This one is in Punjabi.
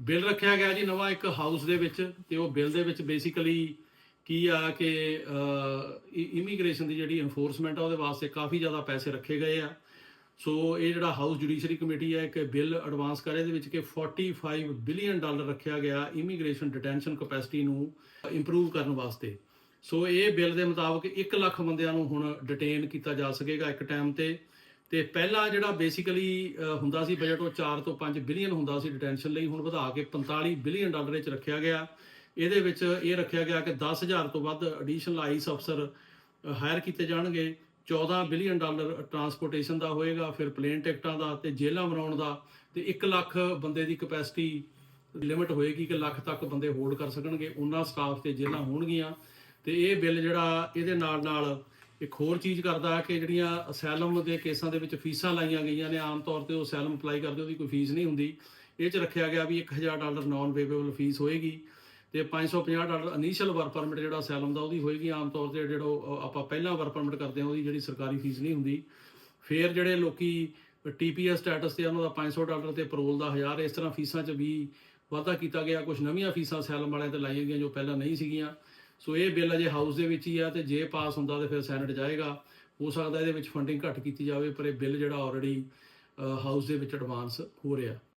ਬਿੱਲ ਰੱਖਿਆ ਗਿਆ ਜੀ ਨਵਾਂ ਇੱਕ ਹਾਊਸ ਦੇ ਵਿੱਚ ਤੇ ਉਹ ਬਿੱਲ ਦੇ ਵਿੱਚ ਬੇਸਿਕਲੀ ਕੀ ਆ ਕਿ ਇਮੀਗ੍ਰੇਸ਼ਨ ਦੀ ਜਿਹੜੀ ਐਨਫੋਰਸਮੈਂਟ ਆ ਉਹਦੇ ਵਾਸਤੇ ਕਾਫੀ ਜ਼ਿਆਦਾ ਪੈਸੇ ਰੱਖੇ ਗਏ ਆ। ਸੋ ਇਹ ਜਿਹੜਾ ਹਾਊਸ ਜੁਡੀਸ਼ਰੀ ਕਮੇਟੀ ਹੈ ਇੱਕ ਬਿੱਲ ਐਡਵਾਂਸ ਕਰੇ ਇਹਦੇ ਵਿੱਚ ਕਿ 45 ਬਿਲੀਅਨ ਡਾਲਰ ਰੱਖਿਆ ਗਿਆ ਇਮੀਗ੍ਰੇਸ਼ਨ ਡਿਟੈਂਸ਼ਨ ਕਪੈਸਿਟੀ ਨੂੰ ਇੰਪਰੂਵ ਕਰਨ ਵਾਸਤੇ। ਸੋ ਇਹ ਬਿੱਲ ਦੇ ਮੁਤਾਬਕ 1 ਲੱਖ ਬੰਦਿਆਂ ਨੂੰ ਹੁਣ ਡਿਟੇਨ ਕੀਤਾ ਜਾ ਸਕੇਗਾ ਇੱਕ ਟਾਈਮ ਤੇ। ਤੇ ਪਹਿਲਾਂ ਜਿਹੜਾ ਬੇਸਿਕਲੀ ਹੁੰਦਾ ਸੀ ਬਜਟ ਉਹ 4 ਤੋਂ 5 ਬਿਲੀਅਨ ਹੁੰਦਾ ਸੀ ਡਿਟੈਂਸ਼ਨ ਲਈ, ਹੁਣ ਵਧਾ ਕੇ 45 ਬਿਲੀਅਨ ਡਾਲਰ ਵਿੱਚ ਰੱਖਿਆ ਗਿਆ। ਇਹਦੇ ਵਿੱਚ ਇਹ ਰੱਖਿਆ ਗਿਆ ਕਿ 10000 ਤੋਂ ਵੱਧ ਐਡੀਸ਼ਨਲ ਆਈਸ ਅਫਸਰ ਹਾਇਰ ਕੀਤੇ ਜਾਣਗੇ। 14 ਬਿਲੀਅਨ ਡਾਲਰ ਟਰਾਂਸਪੋਰਟੇਸ਼ਨ ਦਾ ਹੋਏਗਾ, ਫਿਰ ਪਲੇਨ ਟਿਕਟਾਂ ਦਾ ਤੇ ਜੇਲ੍ਹਾਂ ਬਣਾਉਣ ਦਾ ਤੇ 1 ਲੱਖ ਬੰਦੇ ਦੀ ਕਪੈਸਿਟੀ ਲਿਮਿਟ ਹੋਏਗੀ ਕਿ ਲੱਖ ਤੱਕ ਬੰਦੇ ਹੋਲਡ ਕਰ ਸਕਣਗੇ। ਉਹਨਾਂ ਸਟਾਫ ਤੇ ਜੇਲ੍ਹਾਂ ਹੋਣਗੀਆਂ ਤੇ ਇਹ ਬਿੱਲ ਜਿਹੜਾ, ਇਹਦੇ ਨਾਲ ਨਾਲ ਇੱਕ ਹੋਰ ਚੀਜ਼ ਕਰਦਾ ਕਿ ਜਿਹੜੀਆਂ ਅਸੈਲਮ ਦੇ ਕੇਸਾਂ ਦੇ ਵਿੱਚ ਫੀਸਾਂ ਲਾਈਆਂ ਗਈਆਂ ਨੇ, ਆਮ ਤੌਰ ਤੇ ਉਹ ਅਸੈਲਮ ਅਪਲਾਈ ਕਰਦੇ, ਉਹਦੀ ਕੋਈ ਫੀਸ ਨਹੀਂ ਹੁੰਦੀ। ਇਹ ਚ ਰੱਖਿਆ ਗਿਆ ਵੀ 1000 ਡਾਲਰ ਨਾਨ ਵੇਵੇਬਲ ਫੀਸ ਹੋਏਗੀ ਤੇ 550 ਡਾਲਰ ਇਨੀਸ਼ੀਅਲ ਵਰਕ ਪਰਮਿਟ ਜਿਹੜਾ ਅਸੈਲਮ ਦਾ, ਉਹਦੀ ਹੋਏਗੀ। ਆਮ ਤੌਰ ਤੇ ਜਿਹੜਾ ਆਪਾਂ ਪਹਿਲਾਂ ਵਰਕ ਪਰਮਿਟ ਕਰਦੇ ਹਾਂ, ਉਹਦੀ ਜਿਹੜੀ ਸਰਕਾਰੀ ਫੀਸ ਨਹੀਂ ਹੁੰਦੀ। ਫਿਰ ਜਿਹੜੇ ਲੋਕੀ ਟੀਪੀਐਸ ਸਟੇਟਸ ਤੇ ਉਹਨਾਂ ਦਾ 500 ਡਾਲਰ ਤੇ ਪੈਰੋਲ ਦਾ 1000 ਇਸ ਤਰ੍ਹਾਂ ਫੀਸਾਂ 'ਚ ਵੀ ਵਾਧਾ ਕੀਤਾ ਗਿਆ। ਕੁਝ ਨਵੀਆਂ ਫੀਸਾਂ ਸੈਲਮ ਵਾਲਿਆਂ ਤੇ ਲਾਈਆਂ ਗਈਆਂ ਜੋ ਪਹਿਲਾਂ ਨਹੀਂ ਸੀਗੀਆਂ। ਸੋ ਇਹ ਬਿੱਲ ਅਜੇ ਹਾਊਸ ਦੇ ਵਿੱਚ ਹੀ ਆ ਤੇ ਜੇ ਪਾਸ ਹੁੰਦਾ ਤੇ ਫਿਰ ਸੈਨੇਟ ਜਾਏਗਾ। ਹੋ ਸਕਦਾ ਇਹਦੇ ਵਿੱਚ ਫੰਡਿੰਗ ਘੱਟ ਕੀਤੀ ਜਾਵੇ, ਪਰ ਇਹ ਬਿੱਲ ਜਿਹੜਾ ਆਲਰੇਡੀ ਹਾਊਸ ਦੇ ਵਿੱਚ ਐਡਵਾਂਸ ਹੋ ਰਿਹਾ।